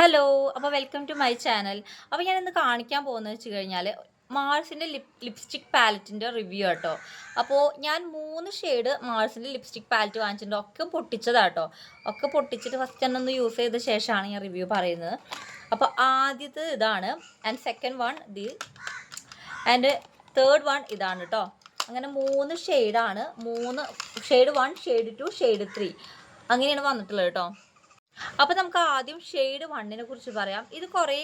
Hello അപ്പോൾ welcome to my channel അപ്പോൾ ഞാൻ ഇന്ന് കാണിക്കാൻ പോകുന്നത് വെച്ച് കഴിഞ്ഞാൽ മാൾസിന്റെ ലിപ് ലിപ്സ്റ്റിക് പാലറ്റിന്റെ റിവ്യൂ കേട്ടോ അപ്പോൾ ഞാൻ മൂന്ന് ഷെയ്ഡ് മാൾസിന്റെ ലിപ്സ്റ്റിക് പാലറ്റ് വാങ്ങിച്ചിട്ടുണ്ട്. ഒക്കെ പൊട്ടിച്ചതാട്ടോ ഒക്കെ പൊട്ടിച്ചിട്ട് ഫസ്റ്റ് തന്നെ ഒന്ന് യൂസ് ചെയ്ത ശേഷമാണ് ഞാൻ റിവ്യൂ പറയുന്നത്. അപ്പോൾ ആദ്യത്തെ ഇതാണ്. And second one the and third one ഇതാണ് കേട്ടോ അങ്ങനെ മൂന്ന് ഷെയ്ഡാണ് മൂന്ന് shade one shade two shade three അങ്ങനെയാണ് വന്നിട്ടുള്ളത് കേട്ടോ അപ്പോൾ നമുക്ക് ആദ്യം ഷെയ്ഡ് വണ്ണിനെ കുറിച്ച് പറയാം. ഇത് കുറേ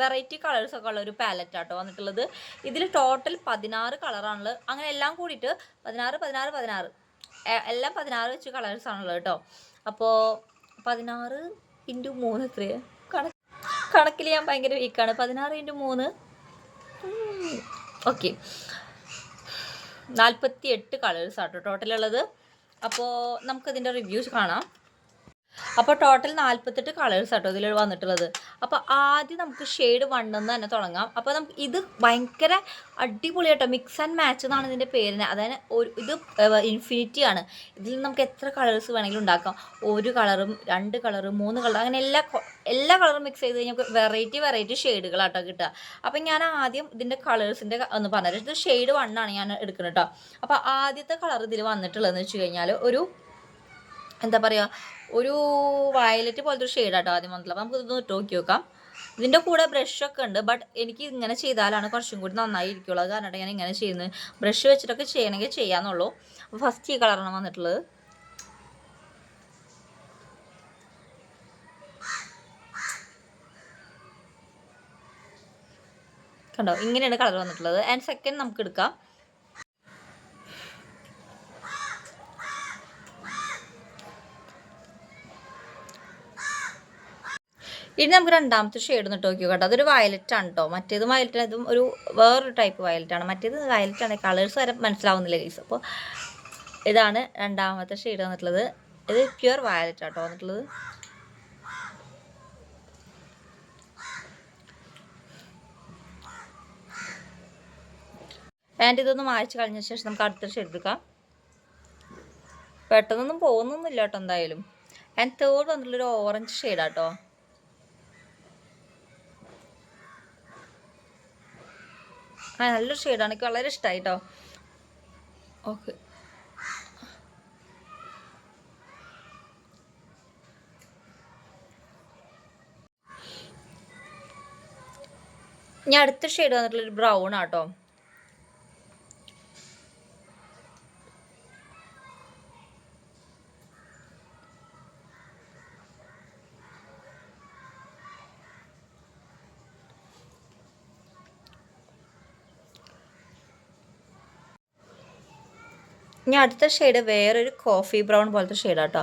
വെറൈറ്റി കളേഴ്സ് ഒക്കെ ഉള്ള ഒരു പാലറ്റ് ആട്ടോ വന്നിട്ടുള്ളത്. ഇതിൽ ടോട്ടൽ പതിനാറ് കളറാണുള്ളത് അങ്ങനെ എല്ലാം കൂടിയിട്ട് പതിനാറ് പതിനാറ് പതിനാറ്. എല്ലാം പതിനാറ് വെച്ച് കളേഴ്സ് ആണുള്ളത് കേട്ടോ. അപ്പോൾ പതിനാറ് ഇന്റു മൂന്ന് എത്രയാണ് കണക്ക് കണക്കിൽ ഞാൻ ഭയങ്കര വീക്കാണ് പതിനാറ് ഇന്റു മൂന്ന്. ഓക്കെ നാൽപ്പത്തി എട്ട് കളേഴ്സ് ആട്ടോ ടോട്ടൽ ഉള്ളത്. അപ്പോൾ നമുക്കതിന്റെ റിവ്യൂസ് കാണാം. അപ്പോൾ ടോട്ടൽ നാൽപ്പത്തെട്ട് കളേഴ്സ് ആട്ടോ ഇതിൽ വന്നിട്ടുള്ളത്. അപ്പോൾ ആദ്യം നമുക്ക് ഷെയ്ഡ് വണ്ണെന്ന് തന്നെ തുടങ്ങാം. അപ്പോൾ നമുക്ക് ഇത് ഭയങ്കര അടിപൊളിയാട്ടോ മിക്സ് ആൻഡ് മാച്ച് എന്നാണ് ഇതിന്റെ പേരിന്. അതായത് ഒരു ഇത് ഇൻഫിനിറ്റി ആണ്. ഇതിൽ നമുക്ക് എത്ര കളേഴ്സ് വേണമെങ്കിലും ഉണ്ടാക്കാം. ഒരു കളറും രണ്ട് കളറും മൂന്ന് കളർ അങ്ങനെ എല്ലാ എല്ലാ കളറും മിക്സ് ചെയ്ത് കഴിഞ്ഞാൽ വെറൈറ്റി വെറൈറ്റി ഷെയ്ഡുകളാട്ടോ കിട്ടുക. അപ്പം ഞാൻ ആദ്യം ഇതിന്റെ കളേഴ്സിന്റെ ഒന്ന് പറഞ്ഞത് ഇത് ഷെയ്ഡ് വണ്ണാണ് ഞാൻ എടുക്കുന്നത് കേട്ടോ അപ്പോൾ ആദ്യത്തെ കളർ ഇതിൽ വന്നിട്ടുള്ളതെന്ന് വെച്ച് കഴിഞ്ഞാൽ ഒരു എന്താ പറയുക ഒരു വയലറ്റ് പോലത്തെ ഒരു ഷെയ്ഡാട്ടോ ആദ്യം വന്നിട്ടുള്ളത്. അപ്പോൾ നമുക്ക് ഇതൊന്ന് ഇട്ട് നോക്കി നോക്കാം. ഇതിന്റെ കൂടെ ബ്രഷൊക്കെ ഉണ്ട് ബട്ട് എനിക്ക് ഇങ്ങനെ ചെയ്താലാണ് കുറച്ചും കൂടി നന്നായി ഇരിക്കുള്ളൂ കാരണമായിട്ട് ഞാൻ ഇങ്ങനെ ചെയ്യുന്നത് ബ്രഷ് വെച്ചിട്ടൊക്കെ ചെയ്യണമെങ്കിൽ ചെയ്യാന്നുള്ളൂ. അപ്പോൾ ഫസ്റ്റ് ഈ കളറാണ് വന്നിട്ടുള്ളത്. കണ്ടോ? ഇങ്ങനെയാണ് കളർ വന്നിട്ടുള്ളത്. ആൻഡ് സെക്കൻഡ് നമുക്ക് എടുക്കാം. ഇനി നമുക്ക് രണ്ടാമത്തെ ഷെയ്ഡ് ഒന്ന് ഇട്ട് നോക്കിയോ കേട്ടോ. അതൊരു വയലറ്റ് ആണ് കേട്ടോ മറ്റേത് വയലറ്റ് അതും ഒരു വേറൊരു ടൈപ്പ് വയലറ്റ് ആണ്. മറ്റേത് വയലറ്റ് ആണ്. കളേഴ്സ് വരെ മനസ്സിലാവുന്നില്ല ഗൈസ് അപ്പോൾ ഇതാണ് രണ്ടാമത്തെ ഷെയ്ഡ് വന്നിട്ടുള്ളത്. ഇത് പ്യുവർ വയലറ്റ് ആട്ടോ വന്നിട്ടുള്ളത്. ആൻഡ് ഇതൊന്ന് മായ്ച്ച് കളഞ്ഞ ശേഷം നമുക്ക് അടുത്ത ഷെയ്ഡ് എടുക്കാം. പെട്ടെന്നൊന്നും പോകുന്നൊന്നുമില്ല കേട്ടോ എന്തായാലും. ആൻഡ് തേർഡ് വന്നിട്ടുള്ളൊരു ഓറഞ്ച് ഷെയ്ഡാട്ടോ ആ നല്ലൊരു ഷെയ്ഡാണ് എനിക്ക് വളരെ ഇഷ്ടമായി കേട്ടോ ഓക്കെ. ഞാൻ അടുത്ത ഷെയ്ഡ് വന്നിട്ടുള്ളൊരു ബ്രൗൺ ആട്ടോ. ഞാൻ അടുത്ത ഷെയ്ഡ് വേറൊരു കോഫി ബ്രൗൺ പോലത്തെ ഷെയ്ഡാട്ടോ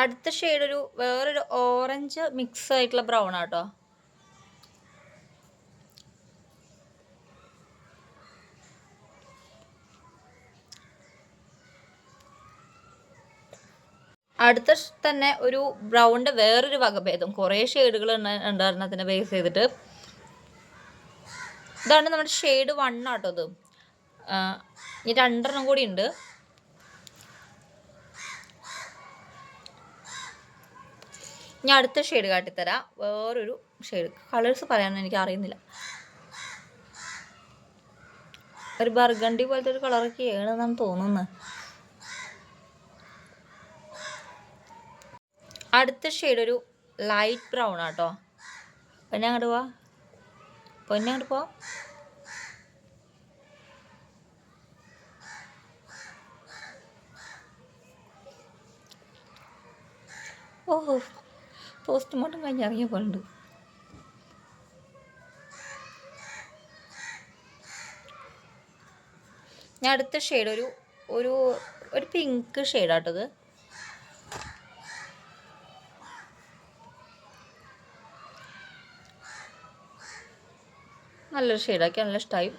അടുത്ത ഷെയ്ഡ് ഒരു വേറൊരു ഓറഞ്ച് മിക്സ് ആയിട്ടുള്ള ബ്രൗൺ ആട്ടോ. അടുത്ത തന്നെ ഒരു ബ്രൗണിന്റെ വേറൊരു വകഭേദം. കുറേ ഷെയ്ഡുകൾ ഉണ്ടായിരുന്നു അതിനെ ബേസ് ചെയ്തിട്ട്. ഇതാണ് നമ്മുടെ ഷെയ്ഡ് വൺ ആട്ടോ ഇത് ഇനി രണ്ടെണ്ണം കൂടി ഉണ്ട്. ഞാൻ അടുത്ത ഷെയ്ഡ് കാട്ടിത്തരാം. വേറൊരു ഷെയ്ഡ് കളേഴ്സ് പറയാനൊന്നും എനിക്ക് അറിയുന്നില്ല. ഒരു ബർഗണ്ടി പോലത്തെ ഒരു കളറൊക്കെ ഏണെന്നാണ് തോന്നുന്നത്. അടുത്ത ഷെയ്ഡ് ഒരു ലൈറ്റ് ബ്രൗൺ ആട്ടോ. പൊന്നെ അങ്ങോട്ട് പോവാ. പൊന്നെ അങ്ങോട്ട് പോവാ. ഓ പോസ്റ്റ്മോർട്ടം കഴിഞ്ഞ് ഇറങ്ങിയ പോലുണ്ട് ഞാൻ അടുത്ത ഷെയ്ഡ് ഒരു ഒരു ഒരു പിങ്ക് ഷെയ്ഡാട്ടത് നല്ലൊരു ഷെയ്ഡാക്കി നല്ല ഇഷ്ടമായി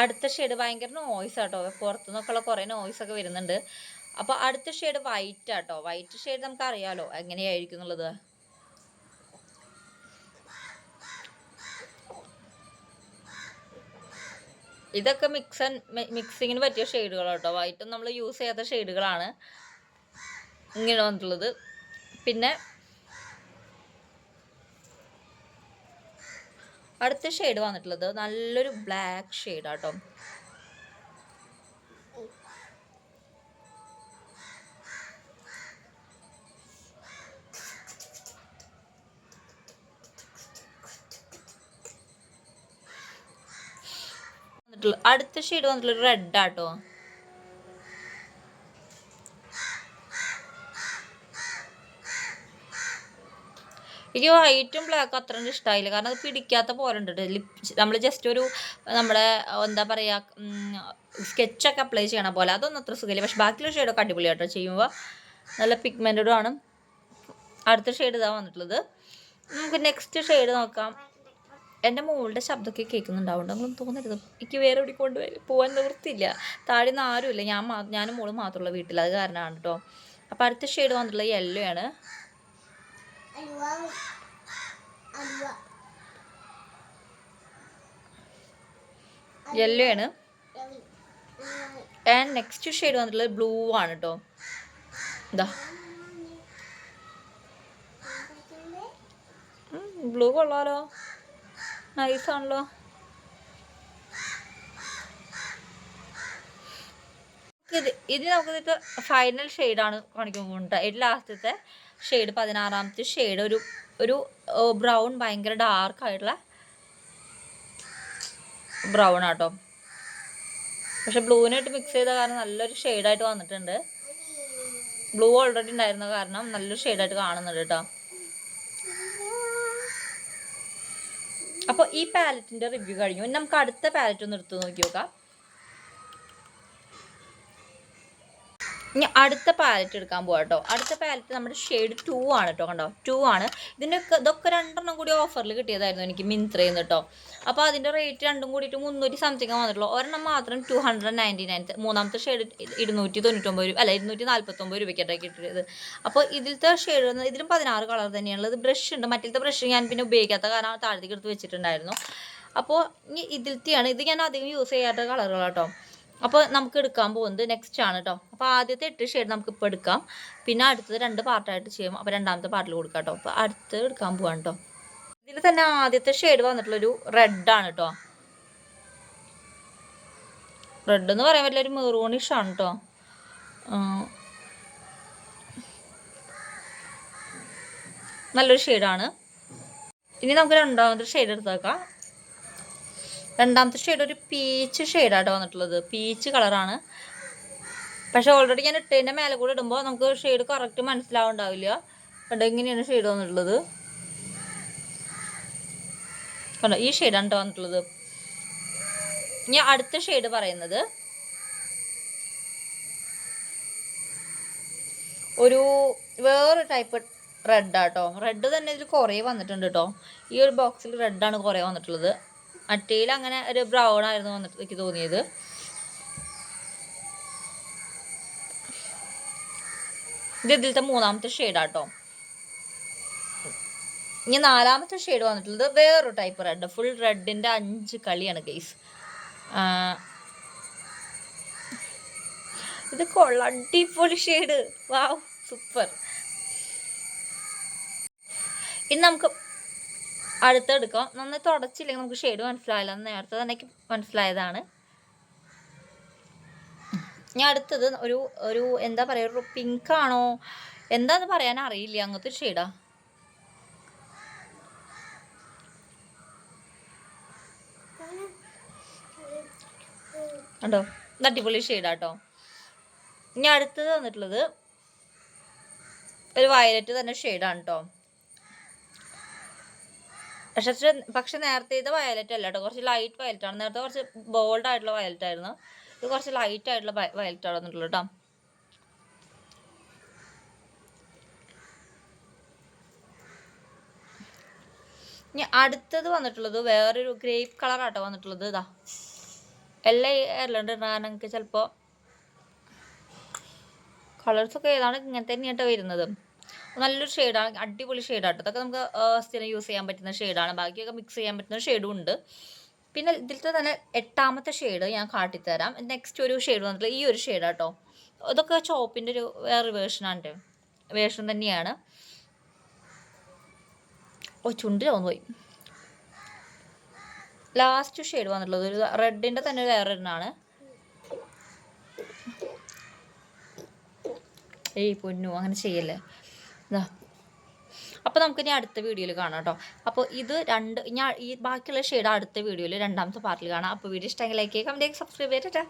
അടുത്ത ഷെയ്ഡ് ഭയങ്കര നോയ്സ് ആട്ടോ. പുറത്തു നിന്നൊക്കെയുള്ള കുറേ നോയ്സൊക്കെ വരുന്നുണ്ട്. അപ്പോൾ അടുത്ത ഷെയ്ഡ് വൈറ്റ് ആട്ടോ. വൈറ്റ് ഷെയ്ഡ് നമുക്ക് അറിയാലോ എങ്ങനെയായിരിക്കും എന്നുള്ളത്. ഇതൊക്കെ മിക്സൻ മിക്സിങ്ങിന് പറ്റിയ ഷെയ്ഡുകളാട്ടോ. വൈറ്റും നമ്മൾ യൂസ് ചെയ്യാത്ത ഷെയ്ഡുകളാണ് ഇങ്ങനെ വന്നിട്ടുള്ളത്. പിന്നെ അടുത്ത ഷെയ്ഡ് വന്നിട്ടുള്ളത് നല്ലൊരു ബ്ലാക്ക് ഷെയ്ഡാട്ടോ അടുത്ത ഷെയ്ഡ് വന്നിട്ടുള്ള റെഡ് ആട്ടോ. എനിക്ക് വൈറ്റും ബ്ലാക്കും അത്ര ഇഷ്ടമായില്ല കാരണം അത് പിടിക്കാത്ത പോലെ ഉണ്ട് ലിപ് നമ്മൾ ജസ്റ്റ് ഒരു നമ്മുടെ എന്താ പറയുക സ്കെച്ചൊക്കെ അപ്ലൈ ചെയ്യണ പോലെ. അതൊന്നും അത്ര സുഖമില്ല. പക്ഷെ ബാക്കിയുള്ള ഷെയ്ഡൊക്കെ അടിപൊളി കേട്ടോ ചെയ്യുമ്പോൾ നല്ല പിഗ്മെന്റഡും ആണ്. അടുത്ത ഷെയ്ഡ് ഇതാ വന്നിട്ടുള്ളത്. നമുക്ക് നെക്സ്റ്റ് ഷെയ്ഡ് നോക്കാം. എന്റെ മോളുടെ ശബ്ദമൊക്കെ കേൾക്കുന്നുണ്ടാവും അങ്ങനെ തോന്നരുത്. എനിക്ക് വേറെ എവിടെ കൊണ്ടുപോയി പോകാൻ നിവൃത്തിയില്ല. താഴെ നിന്ന് ആരുമില്ല. ഞാൻ ഞാനും മോളും മാത്രമുള്ള വീട്ടിൽ. അത് കാരണമാണ് കേട്ടോ അപ്പോൾ അടുത്ത ഷെയ്ഡ് വന്നിട്ടുള്ളത് യെല്ലോ ആണ്. യെല്ലോ ആണ്. ആൻഡ് നെക്സ്റ്റ് ഷെയ്ഡ് വന്നിട്ടുള്ളത് ബ്ലൂ ആണ് കേട്ടോ എന്താ ബ്ലൂ കൊള്ളാലോ. നൈസ് ആണല്ലോ ഇത് ഇത് നമുക്ക് ഇത് ഫൈനൽ ഷെയ്ഡാണ് കാണിക്കുമ്പോൾ പോകുന്നത്. ഇത് ലാസ്റ്റത്തെ ഷെയ്ഡ് പതിനാറാമത്തെ ഷെയ്ഡ് ഒരു ഒരു ബ്രൗൺ ഭയങ്കര ഡാർക്ക് ആയിട്ടുള്ള ബ്രൗൺ ആട്ടോ. പക്ഷെ ബ്ലൂവിനായിട്ട് മിക്സ് ചെയ്ത കാരണം നല്ലൊരു ഷെയ്ഡായിട്ട് വന്നിട്ടുണ്ട്. ബ്ലൂ ഓൾറെഡി ഉണ്ടായിരുന്ന കാരണം നല്ലൊരു ഷെയ്ഡായിട്ട് കാണുന്നുണ്ട് കേട്ടോ അപ്പോൾ ഈ പാലറ്റിന്റെ റിവ്യൂ കഴിഞ്ഞു. നമുക്ക് അടുത്ത പാലറ്റ് ഒന്ന് എടുത്ത് നോക്കി നോക്കാം. ഇനി അടുത്ത പാലറ്റ് എടുക്കാൻ പോകാം കേട്ടോ അടുത്ത പാലറ്റ് നമ്മുടെ ഷെയ്ഡ് ടു ആണ് കേട്ടോ കണ്ടോ? ടു ആണ്. ഇതിന്റെ ഇതൊക്കെ രണ്ടെണ്ണം കൂടി ഓഫറിൽ കിട്ടിയതായിരുന്നു എനിക്ക് മിന്ത്രയിൽ നിന്ന് കേട്ടോ അപ്പോൾ അതിന്റെ റേറ്റ് രണ്ടും കൂടിയിട്ട് മുന്നൂറ്റി സംതിങ് വന്നിട്ടുള്ളൂ. ഒരെണ്ണം മാത്രം ടു ഹൺഡ്രഡ് നയന്റി നയൻ മൂന്നാമത്തെ ഷെയ്ഡ് ഇരുന്നൂറ്റി തൊണ്ണൂറ്റൊമ്പത് രൂപ അല്ല ഇരുന്നൂറ്റി നാൽപ്പത്തൊമ്പത് രൂപയ്ക്കായിട്ട് കിട്ടിയത്. അപ്പോൾ ഇതിലത്തെ ഷെയ്ഡ് ഇതിലും പതിനാറ് കളർ തന്നെയാണുള്ളത്. ബ്രഷ് ഉണ്ട്. മറ്റേ ബ്രഷ് ഞാൻ പിന്നെ ഉപയോഗിക്കാത്ത കാരണം താഴത്തേക്ക് എടുത്ത് വെച്ചിട്ടുണ്ടായിരുന്നു. അപ്പോൾ ഇനി ഇതിലത്തെയാണ് ഇത് ഞാൻ അധികം യൂസ് ചെയ്യാത്ത കളറുകളാട്ടോ അപ്പോൾ നമുക്ക് എടുക്കാൻ പോകുന്നത് നെക്സ്റ്റ് ആണ് കേട്ടോ അപ്പോൾ ആദ്യത്തെ എട്ട് ഷെയ്ഡ് നമുക്ക് ഇപ്പോൾ എടുക്കാം. പിന്നെ അടുത്തത് രണ്ട് പാർട്ടായിട്ട് ചെയ്യും. അപ്പോൾ രണ്ടാമത്തെ പാർട്ടിൽ കൊടുക്കാം കേട്ടോ അപ്പോൾ അടുത്ത് എടുക്കാൻ പോവാണ് കേട്ടോ ഇതിൽ തന്നെ ആദ്യത്തെ ഷെയ്ഡ് വന്നിട്ടുള്ളൊരു റെഡ് ആണ് കേട്ടോ റെഡ് എന്ന് പറയാൻ പറ്റില്ല ഒരു മെറൂണിഷ് ആണ് കേട്ടോ നല്ലൊരു ഷെയ്ഡാണ് ഇനി നമുക്ക് രണ്ടാമത്തെ ഷെയ്ഡ് എടുത്തേക്കാം രണ്ടാമത്തെ ഷെയ്ഡ് ഒരു പീച്ച് ഷെയ്ഡായിട്ട് വന്നിട്ടുള്ളത്. പീച്ച് കളറാണ് പക്ഷെ ഓൾറെഡി ഞാൻ ഇട്ടതിന്റെ മേലെ കൂടെ ഇടുമ്പോൾ നമുക്ക് ഷെയ്ഡ് കറക്റ്റ് മനസ്സിലാവുണ്ടാവില്ല. കണ്ടോ ഇങ്ങനെയാണ് ഷെയ്ഡ് വന്നിട്ടുള്ളത്. കണ്ടോ ഈ ഷെയ്ഡാണ് കേട്ടോ വന്നിട്ടുള്ളത്. ഇനി അടുത്ത ഷെയ്ഡ് പറയുന്നത് ഒരു വേറൊരു ടൈപ്പ് റെഡ് ആട്ടോ. റെഡ് തന്നെ ഇതിൽ കുറേ വന്നിട്ടുണ്ട് കേട്ടോ ഈ ഒരു ബോക്സിൽ റെഡാണ് കുറേ വന്നിട്ടുള്ളത്. മറ്റേയിൽ അങ്ങനെ ഒരു ബ്രൗൺ ആയിരുന്നു വന്നിട്ട് എനിക്ക് തോന്നിയത്. ഇത് ഇതിലത്തെ മൂന്നാമത്തെ ഷെയ്ഡാട്ടോ ഇനി നാലാമത്തെ ഷെയ്ഡ് വന്നിട്ടുള്ളത് വേറൊരു ടൈപ്പ് റെഡ് ഫുൾ റെഡിന്റെ അഞ്ച് കളിയാണ് ഗെയ്സ് ഇത് കൊള്ള അടിപൊളി ഷെയ്ഡ് വാവ് സൂപ്പർ ഇനി നമുക്ക് അടുത്തെടുക്കാം. നന്നായി തുടച്ചില്ലെങ്കിൽ നമുക്ക് ഷെയ്ഡ് മനസ്സിലായില്ല നേരത്തെ തന്നെ മനസ്സിലായതാണ്. ഞാൻ അടുത്തത് ഒരു ഒരു എന്താ പറയുക ഒരു പിങ്ക് ആണോ? എന്താന്ന് പറയാൻ അറിയില്ല. അങ്ങനത്തെ ഒരു ഷെയ്ഡാ കണ്ടോ? അടിപൊളി ഷെയ്ഡാട്ടോ ഇനി അടുത്തത് വന്നിട്ടുള്ളത് ഒരു വയലറ്റ് തന്നെ ഷെയ്ഡാണ് കേട്ടോ പക്ഷെ പക്ഷെ നേരത്തെ ഇത് വയലറ്റ് അല്ല കേട്ടോ. കുറച്ച് ലൈറ്റ് വയലറ്റ് ആണ്. നേരത്തെ കുറച്ച് ബോൾഡ് ആയിട്ടുള്ള വയലറ്റ് ആയിരുന്നു. ഇത് കുറച്ച് ലൈറ്റ് ആയിട്ടുള്ള വയലറ്റ് ആണ് കേട്ടോ. ഇനി അടുത്തത് വന്നിട്ടുള്ളത് വേറൊരു ഗ്രേപ്പ് കളറാട്ടോ വന്നിട്ടുള്ളത്. ഇതാ. എല്ലാ ഏരിലുണ്ട് ഞങ്ങൾക്ക് ചിലപ്പോ ചിലപ്പോൾ കളേഴ്സൊക്കെ ഏതാണ് ഇങ്ങനെ തന്നെയാട്ടോ വരുന്നത്. നല്ലൊരു ഷെയ്ഡാണ് അടിപൊളി ഷെയ്ഡാട്ടോ അതൊക്കെ നമുക്ക് സ്ഥിരം യൂസ് ചെയ്യാൻ പറ്റുന്ന ഷെയ്ഡാണ് ബാക്കിയൊക്കെ മിക്സ് ചെയ്യാൻ പറ്റുന്ന ഷെയ്ഡും ഉണ്ട്. പിന്നെ ഇതിലത്തെ തന്നെ എട്ടാമത്തെ ഷെയ്ഡ് ഞാൻ കാട്ടിത്തരാം. നെക്സ്റ്റ് ഒരു ഷെയ്ഡ് വന്നിട്ടുള്ള ഈ ഒരു ഷെയ്ഡ് കേട്ടോ ഇതൊക്കെ ചോപ്പിന്റെ ഒരു വേറെ വേർഷനാണ് വേർഷൻ തന്നെയാണ്. ഓ ചുണ്ടിൽ പോയി ലാസ്റ്റ് ഷെയ്ഡ് വന്നിട്ടുള്ളത് ഒരു റെഡിന്റെ തന്നെ വേറെ ഒരെണ്ണമാണ് ഏയ് പൊന്നു അങ്ങനെ ചെയ്യല്ലേ? ഇതാ അപ്പോൾ നമുക്കിനി അടുത്ത വീഡിയോയിൽ കാണാം കേട്ടോ അപ്പോൾ ഇത് രണ്ട് ഞാൻ ഈ ബാക്കിയുള്ള ഷെയ്ഡ് അടുത്ത വീഡിയോയിൽ രണ്ടാമത്തെ പാർട്ടിൽ കാണാം. അപ്പോൾ വീഡിയോ ഇഷ്ടമെങ്കിൽ ലൈക്ക് ചെയ്യുക കമന്റ് സബ്സ്ക്രൈബ് ചെയ്തിട്ട്